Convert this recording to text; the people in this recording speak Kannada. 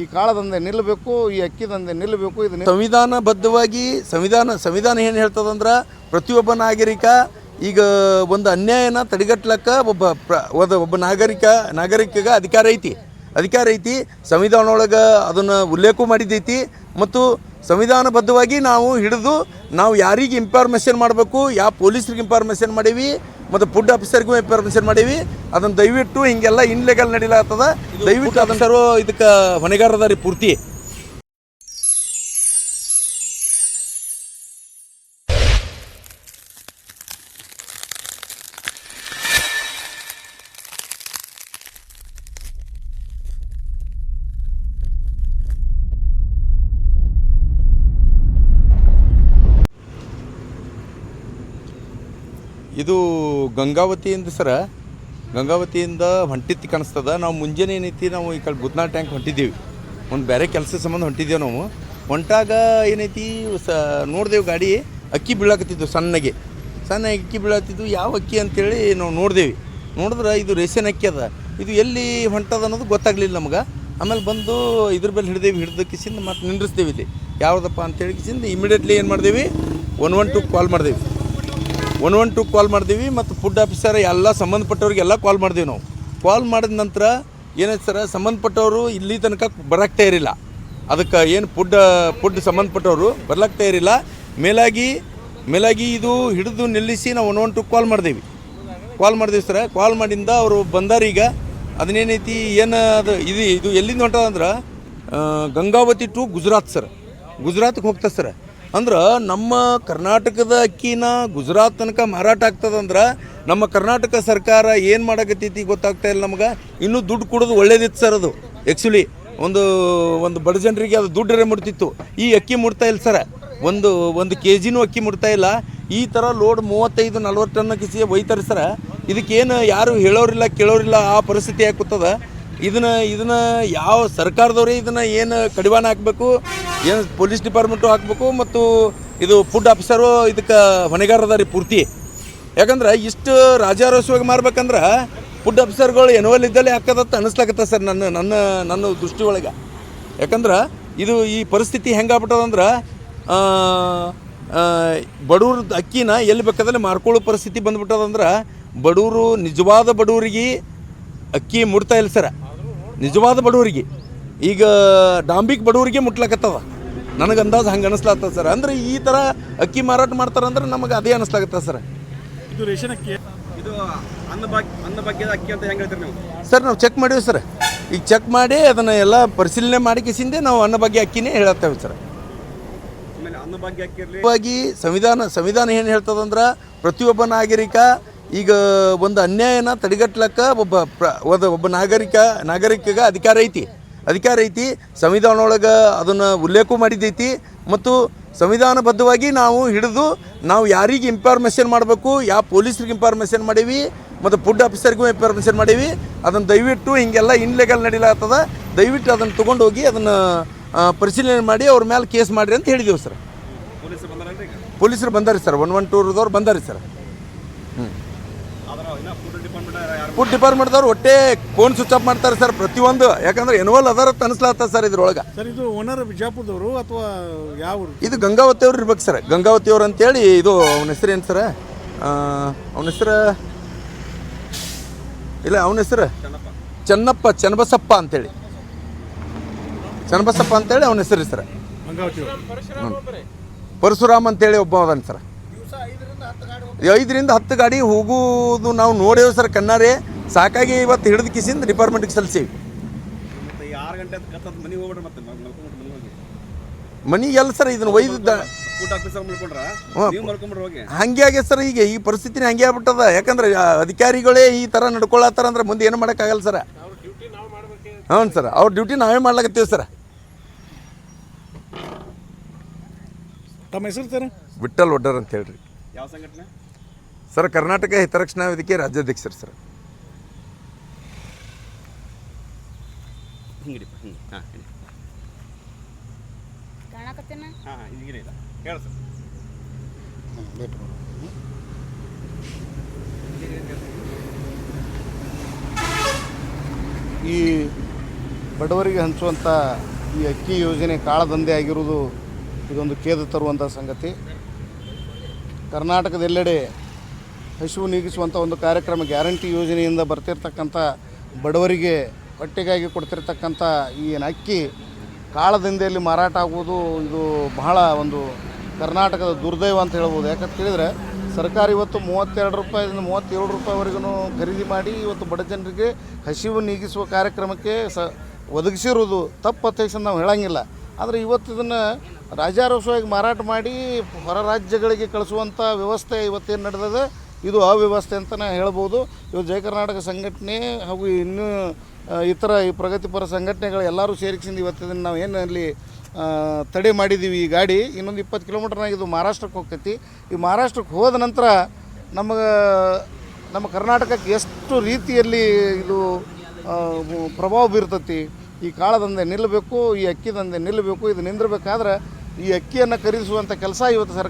ಈ ಕಾಳದಂದೆ ನಿಲ್ಲಬೇಕು, ಈ ಅಕ್ಕಿದಂದೆ ನಿಲ್ಲಬೇಕು ಇದು ಸಂವಿಧಾನ ಸಂವಿಧಾನಬದ್ಧವಾಗಿ ಸಂವಿಧಾನ ಸಂವಿಧಾನ ಏನು ಹೇಳ್ತದಂದ್ರೆ ಪ್ರತಿಯೊಬ್ಬ ನಾಗರಿಕ ಈಗ ಒಂದು ಅನ್ಯಾಯನ ತಡೆಗಟ್ಲಕ್ಕ ಒಬ್ಬ ಪ್ರ ಒಬ್ಬ ನಾಗರಿಕ, ನಾಗರಿಕಗ ಅಧಿಕಾರ ಐತಿ. ಅಧಿಕಾರ ಐತಿ ಸಂವಿಧಾನ ಒಳಗೆ ಅದನ್ನು ಉಲ್ಲೇಖ ಮಾಡಿದೈತಿ ಮತ್ತು ಸಂವಿಧಾನಬದ್ಧವಾಗಿ ನಾವು ಹಿಡಿದು ನಾವು ಯಾರಿಗೆ ಇನ್ಫಾರ್ಮೇಷನ್ ಮಾಡಬೇಕು ಯಾವ ಪೊಲೀಸ್ರಿಗೆ ಇನ್ಫಾರ್ಮೇಷನ್ ಮಾಡೀವಿ ಮತ್ತು ಫುಡ್ ಆಫೀಸರ್ಗೂ ಪರ್ಮಿಷನ್ ಮಾಡೀವಿ. ಅದನ್ನು ದಯವಿಟ್ಟು ಹಿಂಗೆಲ್ಲ ಇನ್ಲೆಗಲ್ ನಡೀಲಾಗ್ತದ. ದಯವಿಟ್ಟು ಅದನ್ನು ಸರ್ವ ಇದಕ್ಕೆ ಹೊಣೆಗಾರದ ರೀ ಪೂರ್ತಿ. ಇದು ಗಂಗಾವತಿಯಿಂದ ಸರ, ಗಂಗಾವತಿಯಿಂದ ಹೊಂಟಿತ್ತು ಕಾಣಿಸ್ತದ. ನಾವು ಮುಂಜಾನೆ ಏನೈತಿ, ನಾವು ಈ ಕಡೆ ಬುದ್ನಾ ಟ್ಯಾಂಕ್ ಹೊಂಟಿದ್ದೀವಿ. ಒಂದು ಬೇರೆ ಕೆಲಸ ಸಂಬಂಧ ಹೊಂಟಿದ್ದೇವೆ ನಾವು. ಹೊಂಟಾಗ ಏನೈತಿ, ಸ, ನೋಡಿದೆವು ಗಾಡಿ, ಅಕ್ಕಿ ಬೀಳಾಕತ್ತಿದ್ದು ಸಣ್ಣಗೆ. ಸಣ್ಣ ಅಕ್ಕಿ ಬೀಳಾತಿದ್ದು ಯಾವ ಅಕ್ಕಿ ಅಂತೇಳಿ ನಾವು ನೋಡಿದೆವು. ನೋಡಿದ್ರೆ ಇದು ರೇಷನ್ ಅಕ್ಕಿ ಅದ. ಇದು ಎಲ್ಲಿ ಹೊಂಟದ ಅನ್ನೋದು ಗೊತ್ತಾಗಲಿಲ್ಲ ನಮ್ಗೆ. ಆಮೇಲೆ ಬಂದು ಇದ್ರ ಮೇಲೆ ಹಿಡ್ದೇವಿ, ಹಿಡ್ದು ಕಿಸಿಂದ ಮತ್ತೆ ನಿಂದ್ರಿಸ್ತೇವೆ ಇಲ್ಲಿ. ಯಾವ್ದಪ್ಪ ಅಂತೇಳಿ ಕಿಸಿಂದ ಇಮಿಡಿಯೇಟ್ಲಿ ಏನು ಮಾಡ್ದೇವಿ, ಒನ್ ಒನ್ ಟು ಕಾಲ್ ಮಾಡ್ದೇವಿ. ಒನ್ ಒನ್ ಟು ಕಾಲ್ ಮಾಡ್ತೀವಿ ಮತ್ತು ಫುಡ್ ಆಫೀಸರ್ ಎಲ್ಲ ಸಂಬಂಧಪಟ್ಟವ್ರಿಗೆಲ್ಲ ಕಾಲ್ ಮಾಡ್ತೀವಿ ನಾವು. ಕಾಲ್ ಮಾಡಿದ ನಂತರ ಏನಾಯ್ತು ಸರ, ಸಂಬಂಧಪಟ್ಟವರು ಇಲ್ಲಿ ತನಕ ಬರಕ್ಕೆ ಇರಲಿಲ್ಲ. ಅದಕ್ಕೆ ಏನು ಫುಡ್ ಫುಡ್ ಸಂಬಂಧಪಟ್ಟವರು ಬರ್ಲಾಗ್ತಾ ಇರಲಿಲ್ಲ. ಮೇಲಾಗಿ ಮೇಲಾಗಿ ಇದು ಹಿಡಿದು ನಿಲ್ಲಿಸಿ ನಾವು ಒನ್ ಒನ್ ಟು ಕಾಲ್ ಮಾಡಿದೀವಿ. ಕಾಲ್ ಮಾಡಿದೀವಿ ಸರ್, ಕಾಲ್ ಮಾಡಿಂದ ಅವರು ಬಂದಾರ ಈಗ. ಅದನ್ನೇನೈತಿ, ಏನು ಅದು, ಇದು ಇದು ಎಲ್ಲಿಂದ ಹೊಂಟದಂದ್ರೆ ಗಂಗಾವತಿ ಟು ಗುಜರಾತ್ ಸರ್. ಗುಜರಾತ್ಗೆ ಹೋಗ್ತದೆ ಸರ್. ಅಂದ್ರೆ ನಮ್ಮ ಕರ್ನಾಟಕದ ಅಕ್ಕಿನ ಗುಜರಾತ್ ತನಕ ಮಾರಾಟ ಆಗ್ತದಂದ್ರೆ ನಮ್ಮ ಕರ್ನಾಟಕ ಸರ್ಕಾರ ಏನು ಮಾಡಕತ್ತೈತಿ ಗೊತ್ತಾಗ್ತಾ ಇಲ್ಲ ನಮ್ಗೆ. ಇನ್ನೂ ದುಡ್ಡು ಕೊಡೋದು ಒಳ್ಳೇದಿತ್ತು ಸರ್ ಅದು. ಆ್ಯಕ್ಚುಲಿ ಒಂದು ಒಂದು ಬಡ ಜನರಿಗೆ ಅದು ದುಡ್ಡರೆ ಮುಡ್ತಿತ್ತು ಈ ಅಕ್ಕಿ ಮುಡ್ತಾ ಇಲ್ಲ ಸರ್ ಒಂದು ಒಂದು ಕೆ ಜಿನೂ ಅಕ್ಕಿ ಮುಡ್ತಾ ಇಲ್ಲ. ಈ ಥರ ಲೋಡ್ ಮೂವತ್ತೈದು, ನಲ್ವತ್ತು ಟನ್ ಕಿಸಿ ಒಯ್ತಾರೆ ಸರ ಇದಕ್ಕೇನು ಯಾರು ಹೇಳೋರಿಲ್ಲ, ಕೇಳೋರಿಲ್ಲ, ಆ ಪರಿಸ್ಥಿತಿ ಯಾಕುತ್ತದ ಇದನ್ನ ಇದನ್ನ ಯಾವ ಸರ್ಕಾರದವ್ರೆ ಇದನ್ನ ಏನು ಕಡಿವಾಣ ಹಾಕಬೇಕು, ಏನು ಪೊಲೀಸ್ ಡಿಪಾರ್ಟ್ಮೆಂಟು ಹಾಕಬೇಕು ಮತ್ತು ಇದು ಫುಡ್ ಆಫೀಸರು ಇದಕ್ಕೆ ಹೊಣೆಗಾರದ ರೀ ಪೂರ್ತಿ. ಯಾಕಂದ್ರೆ ಇಷ್ಟು ರಾಜಾರೋಷವಾಗಿ ಮಾರ್ಬೇಕಂದ್ರೆ ಫುಡ್ ಆಫೀಸರ್ಗಳು ಎನ್ವಲ್ ಇದ್ದಲ್ಲೇ ಹಾಕೋದತ್ತ ಅನಿಸ್ಲಾಕತ್ತ ಸರ್ ನನ್ನ ನನ್ನ ನನ್ನ ದೃಷ್ಟಿ ಒಳಗೆ. ಯಾಕಂದ್ರೆ ಇದು ಈ ಪರಿಸ್ಥಿತಿ ಹೆಂಗಾಗ್ಬಿಟ್ಟದಂದ್ರೆ ಬಡವ್ರ ಅಕ್ಕಿನ ಎಲ್ಲಿ ಬೇಕಾದಲ್ಲಿ ಮಾರ್ಕೊಳ್ಳೋ ಪರಿಸ್ಥಿತಿ ಬಂದ್ಬಿಟ್ಟದಂದ್ರೆ ಬಡವರು ನಿಜವಾದ ಬಡವರಿಗೆ ಅಕ್ಕಿ ಮುಡ್ತಾ ಇಲ್ಲ ಸರ. ನಿಜವಾದ ಬಡವರಿಗೆ. ಈಗ ಡಾಂಬಿಕ್ ಬಡವರಿಗೆ ಮುಟ್ಲಕತ್ತದ. ನನಗೆ ಅಂದಾಜು ಹಂಗೆ ಅನಿಸ್ಲಾಗ್ತದೆ ಸರ್. ಅಂದ್ರೆ ಈ ಥರ ಅಕ್ಕಿ ಮಾರಾಟ ಮಾಡ್ತಾರಂದ್ರೆ ನಮಗೆ ಅದೇ ಅನಿಸ್ಲಾಗತ್ತೆ ಸರ್. ಇದು ರೇಷನ್ ಅಕ್ಕಿ? ಇದು ಅನ್ನ ಭಾಗ್ಯ ಅನ್ನ ಭಾಗ್ಯದ ಅಕ್ಕಿ ಅಂತ ಹೆಂಗೆ ಹೇಳ್ತೀರಿ ನೀವು? ಸರ್ ನಾವು ಚೆಕ್ ಮಾಡೀವಿ ಸರ್. ಈಗ ಚೆಕ್ ಮಾಡಿ ಅದನ್ನು ಎಲ್ಲ ಪರಿಶೀಲನೆ ಮಾಡಿ ಕಿಸಿಂದೆ ನಾವು ಅನ್ನ ಬಗ್ಗೆ ಅಕ್ಕಿನೇ ಹೇಳತ್ತೇವೆ ಸರ್. ಆಮೇಲೆ ಅನ್ನ ಭಾಗ್ಯ ಅಕ್ಕಿ ಸಂವಿಧಾನ ಸಂವಿಧಾನ ಏನು ಹೇಳ್ತದಂದ್ರೆ ಪ್ರತಿಯೊಬ್ಬ ನಾಗರಿಕ ಈಗ ಒಂದು ಅನ್ಯಾಯನ ತಡೆಗಟ್ಲಕ್ಕ ಒಬ್ಬ ಪ್ರ ಒಬ್ಬ ಒಬ್ಬ ನಾಗರಿಕ ನಾಗರಿಕಗೆ ಅಧಿಕಾರ ಐತಿ. ಅಧಿಕಾರ ಐತಿ ಸಂವಿಧಾನ ಒಳಗೆ ಅದನ್ನು ಉಲ್ಲೇಖ ಮಾಡಿದ್ದೈತಿ ಮತ್ತು ಸಂವಿಧಾನಬದ್ಧವಾಗಿ ನಾವು ಹಿಡಿದು ನಾವು ಯಾರಿಗೆ ಇನ್ಫಾರ್ಮೇಷನ್ ಮಾಡಬೇಕು ಯಾವ ಪೊಲೀಸ್ರಿಗೆ ಇನ್ಫಾರ್ಮೇಷನ್ ಮಾಡೀವಿ ಮತ್ತು ಫುಡ್ ಆಫೀಸರ್ಗೂ ಇನ್ಫಾರ್ಮೇಷನ್ ಮಾಡೀವಿ ಅದನ್ನು ದಯವಿಟ್ಟು ಹಿಂಗೆಲ್ಲ ಇನ್ಲೆಗಲ್ ನಡೀಲಾಗ್ತದ. ದಯವಿಟ್ಟು ಅದನ್ನು ತೊಗೊಂಡೋಗಿ ಅದನ್ನು ಪರಿಶೀಲನೆ ಮಾಡಿ ಅವ್ರ ಮೇಲೆ ಕೇಸ್ ಮಾಡಿರಿ ಅಂತ ಹೇಳಿದೆವು ಸರ್. ಪೊಲೀಸರು ಬಂದಾರಿ ಸರ್ ಒನ್ ಒನ್ ಟೂರ್ದವ್ರು ಬಂದಾರಿ ಸರ್. ಇನ್ನ ಫುಡ್ ಡಿಪಾರ್ಟ್ಮೆಂಟ್ ಯಾರು ಫುಡ್ ಡಿಪಾರ್ಟ್ಮೆಂಟ್ದವ್ರು ಒಟ್ಟೆ ಫೋನ್ ಸ್ವಿಚ್ ಆಫ್ ಮಾಡ್ತಾರೆ ಸರ್ ಪ್ರತಿಯೊಂದು. ಯಾಕಂದ್ರೆ ಎನ್ವಲ್ ಅದರ ಅನಿಸ್ಲಾಗ್ತದೆ ಸರ್ ಇದ್ರೊಳಗೆ. ಸರ್ ಇದು ಓನರ್ ಬಿಜಾಪುರದವರು ಅಥವಾ ಯಾವ ಇದು ಗಂಗಾವತಿ ಅವ್ರು ಇರ್ಬೇಕು ಸರ್ ಗಂಗಾವತಿ ಅವ್ರು ಅಂತೇಳಿ ಇದು ಅವನ ಹೆಸರು ಏನು ಸರ್ ಅವನ ಹೆಸರು? ಇಲ್ಲ ಅವನ ಹೆಸರು? ಚೆನ್ನಪ್ಪ. ಚನ್ನಬಸಪ್ಪ ಅಂತೇಳಿ. ಚನ್ನಬಸಪ್ಪ ಅಂತೇಳಿ ಅವನ ಹೆಸರು ಸರ್ ಗಂಗಾವತಿ ಅವರು ಪರಶುರಾಮ್ ಅಂತೇಳಿ ಒಬ್ಬ ಅದನ್ ಸರ್ ಐದರಿಂದ ಹತ್ತು ಗಾಡಿ ಹೋಗುವುದು ನಾವು ನೋಡೇವು ಸರ್ ಕಣ್ಣಾರೆ. ಸಾಕಾಗಿ ಇವತ್ತು ಹಿಡಿದು ಕಿಸಿಂದ ಡಿಪಾರ್ಟ್ಮೆಂಟ್ಗೆ ಸಲ್ಲಿಸೀವಿ ಹೋಗಿ. ಮನಿ ಎಲ್ಲ ಸರ್ ಇದನ್ನ ಒಯ್ದಿದ್ದ ಹೋಗಿ. ಹಂಗೆ ಆಗಿದೆ ಸರ್ ಈಗ ಈ ಪರಿಸ್ಥಿತಿನೇ ಹಂಗೆ ಆಗ್ಬಿಟ್ಟದ. ಯಾಕಂದ್ರೆ ಅಧಿಕಾರಿಗಳೇ ಈ ಥರ ನಡ್ಕೊಳತ್ತಾರ ಅಂದ್ರೆ ಮುಂದೆ ಏನು ಮಾಡೋಕ್ಕಾಗಲ್ಲ ಸರ್. ಹ್ಞೂ ಸರ್ ಅವ್ರ ಡ್ಯೂಟಿ ನಾವೇ ಮಾಡ್ಲಾಕತ್ತೀವಿ ಸರ್. ತಮ್ಮ ಹೆಸರು ಸರ್? ವಿಠಲ್ ಒಡ್ಡರ್ ಅಂತ ಹೇಳ್ರಿ. ಯಾವ ಸಂಘಟನೆ? ಸರ್ ಕರ್ನಾಟಕ ಹಿತರಕ್ಷಣಾ ವೇದಿಕೆ ರಾಜ್ಯಾಧ್ಯಕ್ಷರು ಸರ್. ಹಿಂಗಿಡಿಪ್ಪ ಹಿಂಗೆ. ಹಾಂ ಹೇಳಿ. ಕಾಣಕತ್ತೇನ? ಹಾಂ ಹಾಂ ಹಿಂಗಿಡಿ ಇಲ್ಲ. ಹೇಳಿ ಸರ್. ಈ ಬಡವರಿಗೆ ಹಂಚುವಂಥ ಈ ಅಕ್ಕಿ ಯೋಜನೆ ಕಾಳದಂಧೆ ಆಗಿರುವುದು ಇದೊಂದು ಖೇದ ತರುವಂಥ ಸಂಗತಿ. ಕರ್ನಾಟಕದೆಲ್ಲೆಡೆ ಹಸಿವು ನೀಗಿಸುವಂಥ ಒಂದು ಕಾರ್ಯಕ್ರಮ ಗ್ಯಾರಂಟಿ ಯೋಜನೆಯಿಂದ ಬರ್ತಿರ್ತಕ್ಕಂಥ ಬಡವರಿಗೆ ಹೊಟ್ಟೆಗಾಗಿ ಕೊಡ್ತಿರ್ತಕ್ಕಂಥ ಈ ಅಕ್ಕಿ ಕಾಳದಿಂದೆಯಲ್ಲಿ ಮಾರಾಟ ಆಗುವುದು ಇದು ಬಹಳ ಒಂದು ಕರ್ನಾಟಕದ ದುರ್ದೈವ ಅಂತ ಹೇಳ್ಬೋದು. ಯಾಕಂತ ಕೇಳಿದರೆ ಸರ್ಕಾರ ಇವತ್ತು ಮೂವತ್ತೆರಡು ರೂಪಾಯಿಂದ ಮೂವತ್ತೇಳು ರೂಪಾಯಿವರೆಗೂ ಖರೀದಿ ಮಾಡಿ ಇವತ್ತು ಬಡ ಜನರಿಗೆ ಹಸಿವು ನೀಗಿಸುವ ಕಾರ್ಯಕ್ರಮಕ್ಕೆ ಸ ಒದಗಿಸಿರುವುದು ತಪ್ಪು ಅತ್ಯಕ್ಷ ನಾವು ಹೇಳಂಗಿಲ್ಲ. ಆದರೆ ಇವತ್ತು ಇದನ್ನು ರಾಜಾರೋಷವಾಗಿ ಮಾರಾಟ ಮಾಡಿ ಹೊರ ರಾಜ್ಯಗಳಿಗೆ ಕಳಿಸುವಂಥ ವ್ಯವಸ್ಥೆ ಇವತ್ತೇನು ನಡೆದದ ಇದು ಅವ್ಯವಸ್ಥೆ ಅಂತಲೇ ಹೇಳ್ಬೋದು. ಇವತ್ತು ಜಯ ಕರ್ನಾಟಕ ಸಂಘಟನೆ ಹಾಗೂ ಇನ್ನೂ ಇತರ ಈ ಪ್ರಗತಿಪರ ಸಂಘಟನೆಗಳು ಎಲ್ಲರೂ ಸೇರಿಸಿದ್ದು ಇವತ್ತು ಇದನ್ನು ನಾವು ಏನು ಅಲ್ಲಿ ತಡೆ ಮಾಡಿದ್ದೀವಿ ಈ ಗಾಡಿ. ಇನ್ನೊಂದು ಇಪ್ಪತ್ತು ಕಿಲೋಮೀಟ್ರ್ನಾಗ ಇದು ಮಹಾರಾಷ್ಟ್ರಕ್ಕೆ ಹೋಗ್ತೈತಿ. ಈ ಮಹಾರಾಷ್ಟ್ರಕ್ಕೆ ಹೋದ ನಂತರ ನಮಗೆ, ನಮ್ಮ ಕರ್ನಾಟಕಕ್ಕೆ ಎಷ್ಟು ರೀತಿಯಲ್ಲಿ ಇದು ಪ್ರಭಾವ ಬೀರ್ತತಿ. ಈ ಕಾಳದಂಧೆ ನಿಲ್ಲಬೇಕು, ಈ ಅಕ್ಕಿ ದಂಧೆ ನಿಲ್ಲಬೇಕು, ಇದು ನಿಂದಿರಬೇಕಾದ್ರೆ ಈ ಅಕ್ಕಿಯನ್ನು ಖರೀದಿಸುವಂಥ ಕೆಲಸ ಇವತ್ತು ಸರ್ಕಾರ